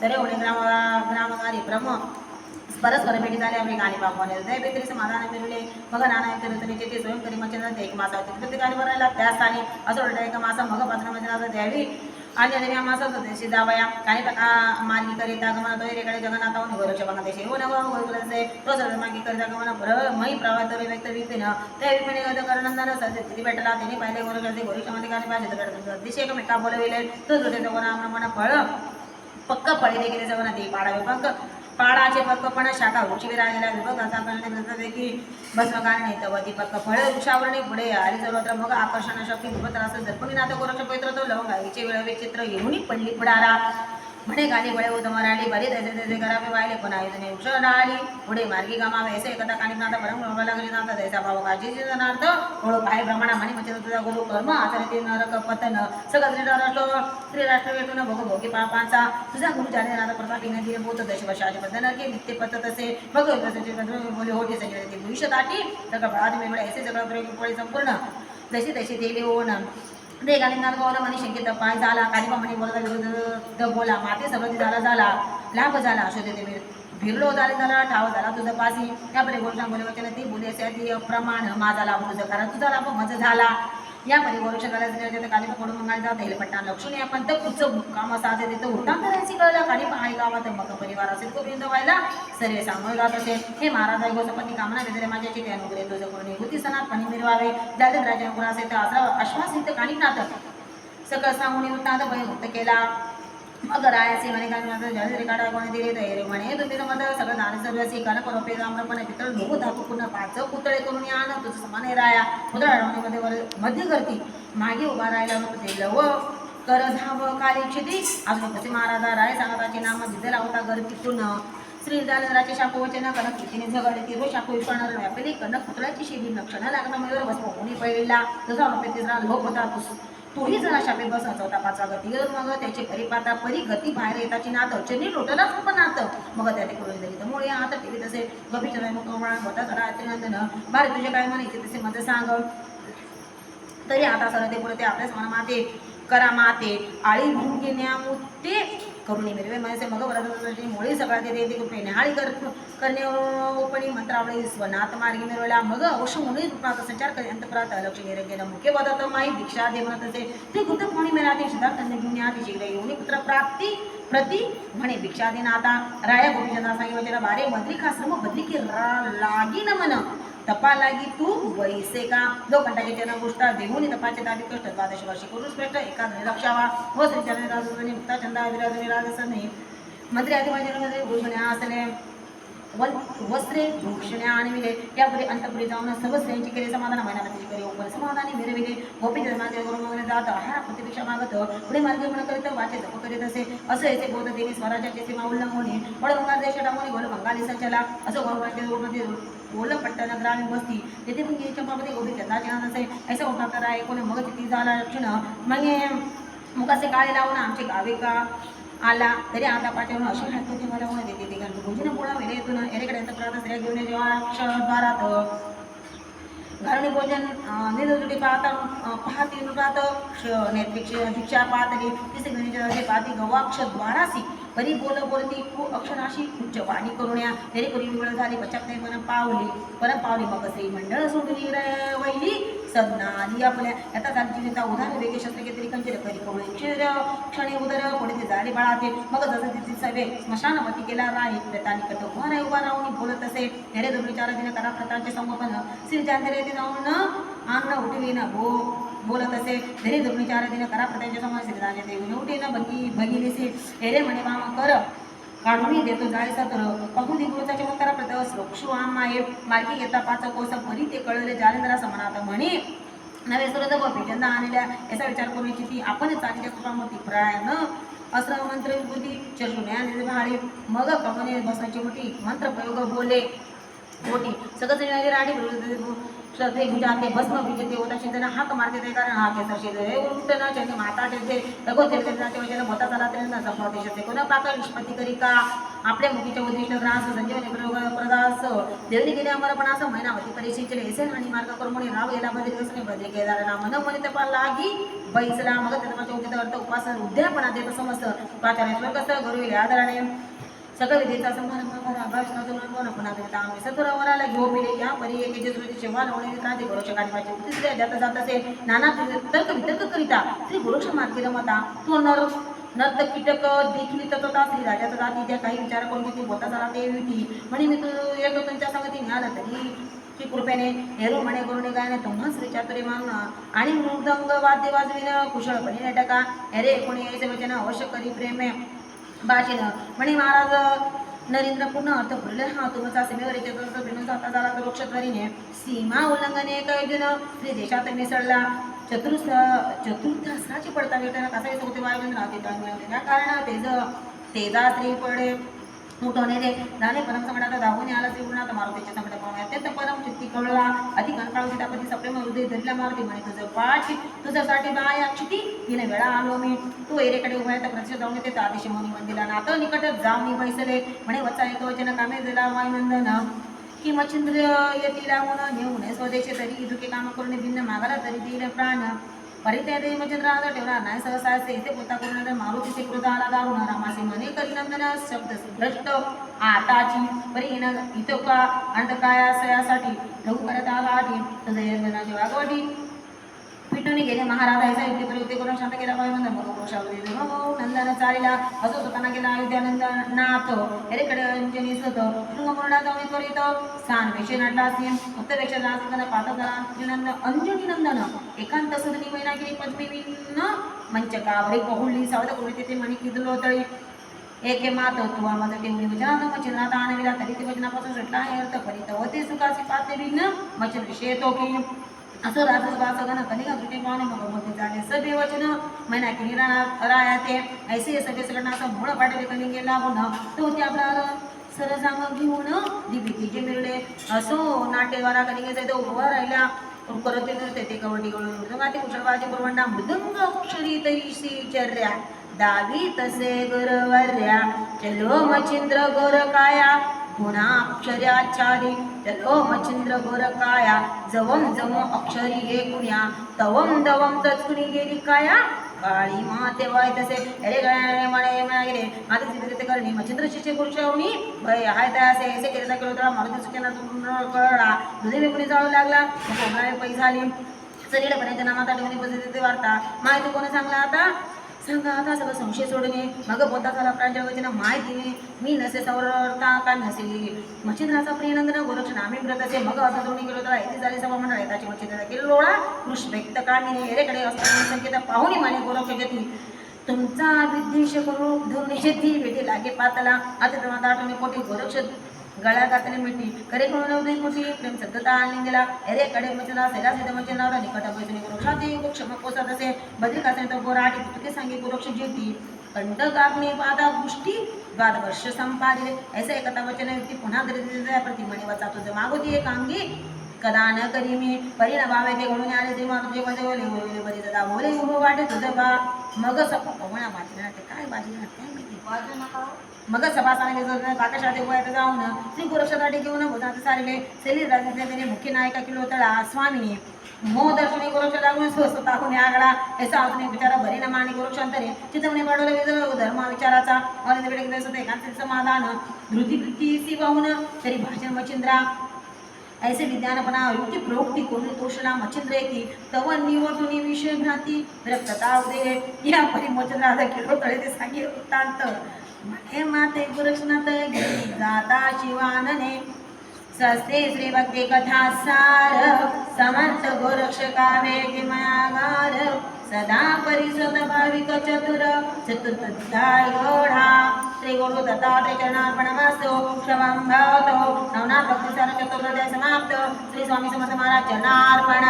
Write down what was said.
तरी होणे ग्राम ग्रामगारी ब्रह्म परस्पर भेटी झाल्या आपली गाणी बापवाने दय बेकरी समाधान मिळले मग नाना तरी ते स्वयं करी मचन एक मासा होते प्रत्येक गाणी भरायला त्या स्थानी असं वाटतं एक मासा मग पात्र म्हणजे द्यावी आणि आणि मासा होते शिजावया काही टका मार्गी करिता गमन तोयरेकडे जगन्नाथाहून गोरक्ष बघा देशे हो नव गोरकुलसे तो सर्व मार्गी करिता गमन प्र मही प्रवाह व्यक्त विपिन त्या विपिने गत करनंदन सजे तिथे भेटला त्यांनी पाहिले गोरकडे गोरीच्या मध्ये गाणी पाहिजे दिशे एकमेका बोलविले तो होते तो कोणा मन फळ पक्क पडले गेले जगना ते पाडावे पंक पाडाचे पक्कपणा शाखा वृक्षी विभक्त असा कळणे म्हणतात की बसवगान नाही तर ती पक्क फळ वृक्षावरणे पुढे आली सर्वत्र मग आकर्षण शक्ती भूपत्र असं जरपणी नाथ गोरक्ष पवित्र तो लवंग आईचे वेळ विचित्र येऊनी पडली पुढारा. म्हणे गाली बळे होत मराठी बरे त्याचे त्याचे करावे वाहिले पण आहे तुम्ही वृक्ष डाळी पुढे मार्गी गमावे ऐसे एकदा कानिक नाथा परम ब्रह्माला घरी नाथा द्यायचा भाव काळजीचे जनार्थ ओळख आहे ब्रह्मणा म्हणे म्हणजे तुझा गुरु कर्म आता ते नरक पतन सगळं श्रीराष्ट्र श्रीराष्ट्र वेटून भोग भोगी पापांचा तुझा गुरु जाणे नाता प्रताप प्रतापीने दिले बोत दश वर्षाचे बंधन की नित्य पतत असे भगवत तसे बोले होते सगळे ते भविष्य ताटी सगळं बाळात मेमळे ऐसे सगळं प्रयोग पोळी संपूर्ण जशी तशी तेली होऊन ते गालिंगात गोवला म्हणे शंकेत पाय झाला कालिबा म्हणे बोलता विरुद्ध बोला माते सगळं झाला झाला लाभ झाला असो ते मी भिरलो झाले झाला ठाव झाला तुझं पासी. त्यापरे गोष्ट बोले वचन ती बोले ती प्रमाण माझा लाभ तुझं कारण तुझा लाभ माझा झाला. या परी गोरक्ष करायचं कालिबा कडून मंगाल जात हेल पट्टा लक्षण आपण तर कुठचं काम साधे तिथं उठा करायची कळलं कालिबा आई गावात मग परिवार असेल तो बिंद व्हायला सर्व सांगून जात असे हे महाराज आई गोसपती कामना देते माझ्याची ते अनुग्रह तुझं कोणी होती सणात पाणी मिरवावे जाते राजा गुण असेल तर आश्रा आश्वासित कानिक नाथ. सकळ सांगून उत्ताद भय मुक्त केला. म्हणे काय माझं जळजरी काढा कोणी दिले तयारी म्हणे तुम्ही समज सगळं दान सर्व शिकायला पण रामपणे पितळ ढोबू धातू पुन्हा पाच पुतळे करून या ना तुझं समान राया. पुतळा मध्ये वर मध्य करती मागे उभा राहायला नको ते लव कर धाव काली क्षिती. अजून कसे महाराजा राय सांगताचे नाम तिथे लावता घर गर्दीतून श्री दानराचे शापू वचन कनक कितीने झगडले ती रोज शापू व्यापली कनक पुतळ्याची शिबी लक्षणं लागणं मयूर बस कोणी पहिला तसा रुपये तिसरा लोक होता तुस तोही जरा शापे बस होता पाचवा गती मग त्याचे परिपाता परी गती बाहेर येताची नात. चनी लोटलाच पण नात. मग त्या ते करून दिली. तर मुळे आता टीव्ही तसे गभीर मग होता जरा अतिनंदन बारे तुझे काय म्हणायचे तसे माझं सांग. तरी आता सर ते पुढे ते आपल्याच मना माते करा माते. आळी भूंगी न्यामुते करुणी मिरवे म्हणजे मग वरदची मुळे सगळा ते ते कुठे निहाळी कर करणे उपणी मंत्रावळी स्वनाथ मार्गी मिरवला मग अवश्य मुनी रूपात संचार करी अंतप्रात लक्ष्मी गेलं मुख्य पदार्थ माई भिक्षा दे म्हणत असे ते कुठं कोणी मिळा ते सिद्धार्थ घेऊन या ती शिकले पुत्र प्राप्ती प्रति म्हणे भिक्षा दिन आता राया गोपीचंद्रा सांगितलं बारे मंत्री खाश्रम बदली की रा लागी न मन तपा लागी तू वैसे का? जो चरण गोष्ट देऊन तपाचे दाबी कष्ट द्वादश वर्षी करून स्पष्ट एका लक्षावा व। हो श्री चरण राजू मुक्ता चंदा विराजनी राजसने मंत्री आदिवासी म्हणे असले वन वस्त्रे भूषण्या आणविले त्यापुढे अंतपुरी जाऊन सर्व स्त्रियांची केले समाधान. महिन्याला करी ओपन समाधानी मिरविले गोपी जन्माचे गुरुमगने जात. आहार प्रतिभिक्षा मागत. पुढे मार्ग म्हणून करीत वाचे जप करीत असे. असं येथे बोध देवी स्वराज्याचे सीमा उल्लंघोने बळ बंगाल देश टाकून गोल बंगाली संचला. असं गौरवाचे गोपती ओलं पट्टन ग्रामीण वस्ती. तेथे पण गेली चंपापती गोपी चंदाचे नाद असे. ऐसा होता तर आहे कोणी मग तिथे झाला लक्षण. मग मुखाचे काळे लावून आमचे गावे का आला. तरी आता पाठवून अशी हात मला म्हणत येते ते घालतो भोजन पोळा वेळे येतो एरेकडे प्रत स्त्रिया घेऊन जेव्हा घरणी भोजन निरुटी पाहता पाहती पाहत नेत्रिक्ष दीक्षा पाहतली तिसे गणित पाहती गवाक्ष द्वारासी. परी बोल बोलती खूप अक्षराशी उच्च वाणी करुण्या तरी करी निवड झाली पश्चात पण पावली परत पावली मग श्री मंडळ सोडली रे वैली सदनाली आपल्या. आता त्यांची नेता उदार वेगळे शस्त्र घेतली कंचर करी कवळे. क्षीर क्षणी उदर कोणी ते झाडे बाळाते मग जसं तिथे सवे. स्मशानपती केला नाही प्रतानी कट उभा राही उभा राहून बोलत असे. हेरे दोन विचार दिने करा प्रतांचे संगोपन. श्री जांधरे ते जाऊन अन्न उठवी ना भो बोलत असे धरी धरून चार दिन करा प्रतांचे समोर देव देवी उठे ना भगी भगिनीसे हेरे म्हणे मामा कर. काढून देतो जायचा तर पाहून गुरुचा चमत्कार प्रत श्लोक्षु आम्हा हे मार्गी येता पाच कोस परी ते कळले जालेंद्रा समनात. म्हणे नवे सुरत गोपी भेटंदा आणल्या. याचा विचार करून ती आपण चालीच्या कृपामूर्ती प्रायन अस्त्र मंत्र विभूती. चर्चुन्या भाडे मग कमने बसण्याची मोठी. मंत्र प्रयोग बोले. मोठी. सगळं राणी श्रद्धे भुजाते भस्म भुजते होता चिंतन हाक मारते ते कारण हा केसर शेज हे उठना चंदी माता ठेवते तगो ते नाते वचन मोता तरी ना सफळ देश कोण पाकर निष्पत्ती करी का। आपल्या मुखीच्या उद्दिष्ट ग्रास संजीवनी प्रयोग प्रदास देवनी गेले अमरपणास मैनावती परीक्षेचे ऐसे आणि मार्ग कर्मणी राव गेला बदल कसने बदली केदार ना मन मनी तपा लागी बैसला मग त्याचा उचित अर्थ उपासन उद्यापणा देत समस्त प्राचार्य स्वर्गस्थ गुरु आदराने सगळं विधीचा समारंभ करा अभ्यास पुन्हा देता आम्ही सतुरावराला घेऊ पिले या परी एकेचे सुरती शेवा होणे क्रांती गोरक्ष काढवायचे तिसऱ्या जात जात असे नाना तर्क वितर्क करिता श्री गोरक्ष मार्गी रमता तो नर नर्त कीटक देखील तत्वता श्री राजाचा जाती त्या काही विचार करून किती बोलता झाला ते होती म्हणे मी तू एक तुमच्या संगती मिळाला तरी. की कृपेने हेरू म्हणे करुणे गायने तुम्हा श्री चातुरी मागणं. आणि मृदंग वाद्य वाजविन कुशळपणे नाटका. अरे कोणी यायचे म्हणजे वचन अवश्य करी प्रेम बाजीनं म्हणे महाराज नरेंद्र पूर्ण अर्थ बोलले हा तुम्ही सीमेवर येते बिनून जाता झाला तर वृक्षध्वरीने सीमा उल्लंघने कैदून श्री देशात मिसळला. चतुर्थ चतुर्थासनाची पडता वेटाना कसा येतो ते वायुवेंद्र राहते त्या कारण तेज तेजा स्त्री पडे स्फुटवणे रे झाले परम संकटात धावून आला श्री गुणात मारुतीच्या संकट पाहून अत्यंत परम चित्ती कळला. अधिक कंटाळून सीतापती सप्रेम हृदय धरला मारुती म्हणे तुझं पाठ तुझ्यासाठी बाया क्षिती तिने वेळा आलो मी. तू एरेकडे उभा आहे तर प्रत्यक्ष जाऊन येते. आदिशी मुनी मंदिला नात निकट जाऊ मी बैसले. म्हणे वचा एक वचन कामे दिला वायुनंदन. की मच्छिंद्र येतील म्हणून नेऊन स्वदेशी तरी दुखे काम करून भिन्न मागाला तरी देईल प्राण. परित्यादे मच्छिंद्र ठेवणार नाही. सहसा असे इथे पोता करून मारुतीचे कृताला आला दारुण मने करिनंदन शब्द भ्रष्ट आताची परी येणं इथं का अंत काय यासाठी लघु करत आला आठी तुझं यंत्रणाची वागवटी गेले. महाराज ऐसा युक्ती प्रयुक्ती करून शांत केला. पाहिजे नंदन हो नंदन चालीला असो स्वतःना गेला अयोध्या नंदन नाथ एरेकडे म्हणजे निसत शृंगमुरडा जाऊन करीत स्थान पेशे नाटला असेल फक्त पेक्षा जास्त पाहता झाला नंदन अंजनी नंदन. एकांत सदनी मैनागिरी पद्मिवीन मंचकावरी पहुळली. सावध करून तेथे मणी किदलो तळी. एके मात तुवा माझं टेवणी वचनात मचिंद्रात आणविला तरी ते वचनापासून सुटला आहे. अर्थ करीत व ते सुखाची पाते विघ्न मचिंद्र विषय तो की असं राजसभा सगळं कनिका तुटे पाहुणे मग मोठे झाले. सभे वचन मैना की राया ते. ऐसे सभे सगळं असं मूळ पाठवले कणी गेला होणं तो ते आपला सरसांग घेऊन दिपितीचे मिळले. असो नाटेवारा कधी घ्यायचं तो उभा राहिला. करत ते ते गळून कळून मृदंगाती कुशलबाजी प्रवंडा मृदंग अक्षरी तरी चर्या. दावी तसे गुरवर्या. चलो मचिंद्र गोर काया गुणाक्षर्याच्छादी चलो मचिंद्र गोर काया जवम जम अक्षरी हे कुण्या तवम दवम तचकुणी गेली काया काळी माते वाय तसे. अरे गणे म्हणे मागिरे माते सिद्ध करणे. मचंद्र शिष्य पुरुषावणी भय हाय त्या असे ऐसे केले केलो तर मारुती सूचना कळला. दुधे कुणी जाऊ लागला. पैसा आली झाली. सरीडपर्यंत नामाता ठेवणी बसते वार्ता. माहिती कोणी सांगला आता? सांगा आता सगळं संशय सोडणे मग बोलता झाला प्रांजळ वचन माहिती मी नसे सौरता का नसे मच्छिंद्राचा प्रियनंदन गोरक्ष नामे व्रत असे मग असं दोन्ही गेलो तर ऐती झाली सभा मंडळ. येताची मच्छिंद्र केली लोळा कृष व्यक्त कामिने हेरेकडे असताना संकेत पाहुणी माने गोरक्ष घेतली तुमचा विद्वेष करू धरून शेती भेटी लागे पातला. आता तुम्हाला आठवणी कोटी गोरक्ष गळा घातले मिठी. करे करून नव्हते कोटी प्रेम सत्यता आणली गेला अरे कडे मचना सेला सिद्ध मचना निकट पैसे गोरक्षाती क्षम पोसत असे बद्री कासने तो गोराटी तुके सांगे गोरक्ष जीवती कंठ कापणे पादा गोष्टी द्वाद वर्ष संपादिले. ऐसे एकता वचन युक्ती पुन्हा दरिद्र प्रतिमणी वाचा तुझं मागोती एक अंगी. कदा न करी मी परिणामावे ते घडून आले ते मारुती मध्ये ओले ओले बरी दादा बोले उभं वाटे तुझं बा मग सप म्हणा माझी ते काय बाजी काय माहिती मग सभासाने आकाशात उभा येतं जाऊन श्री गोरक्षासाठी घेऊन भोजाचे सारिले सेली राजले त्याने मुख्य नायका किलो तळा स्वामीने मो दर्शनी गोरक्ष लागून स्वस्त टाकून आगडा ऐसा अजून एक विचारा भरी ना मानी गोरक्षांतरे चितवणे पाडवले वेगळं धर्म विचाराचा. ऑनंद वेळ दिवस एकांचे समाधान. धृती सी वाहून तरी भाषण मचिंद्रा ऐसे विज्ञानपणा युक्ती प्रोक्ती कोणी तोषणा मच्छिंद्र येती तव निवडून विषय भ्रांती. रक्तता उदे या परिमोचन राधा किलो तळे ते सांगे वृत्तांत म्हणे माते गुरक्षणात गेली जाता शिवानने. सस्ते श्री भक्ती कथा सार समर्थ गोरक्ष कावे किमयागार सदा परिसत भाविक चतुर चतुर्थाय गोढा श्री गुरु दत्तात्रय चरणार्पणमस्तु क्षमं भवतो. नवनाथ भक्ती चतुर्दय समाप्त. श्री स्वामी समर्थ महाराज चरणार्पण.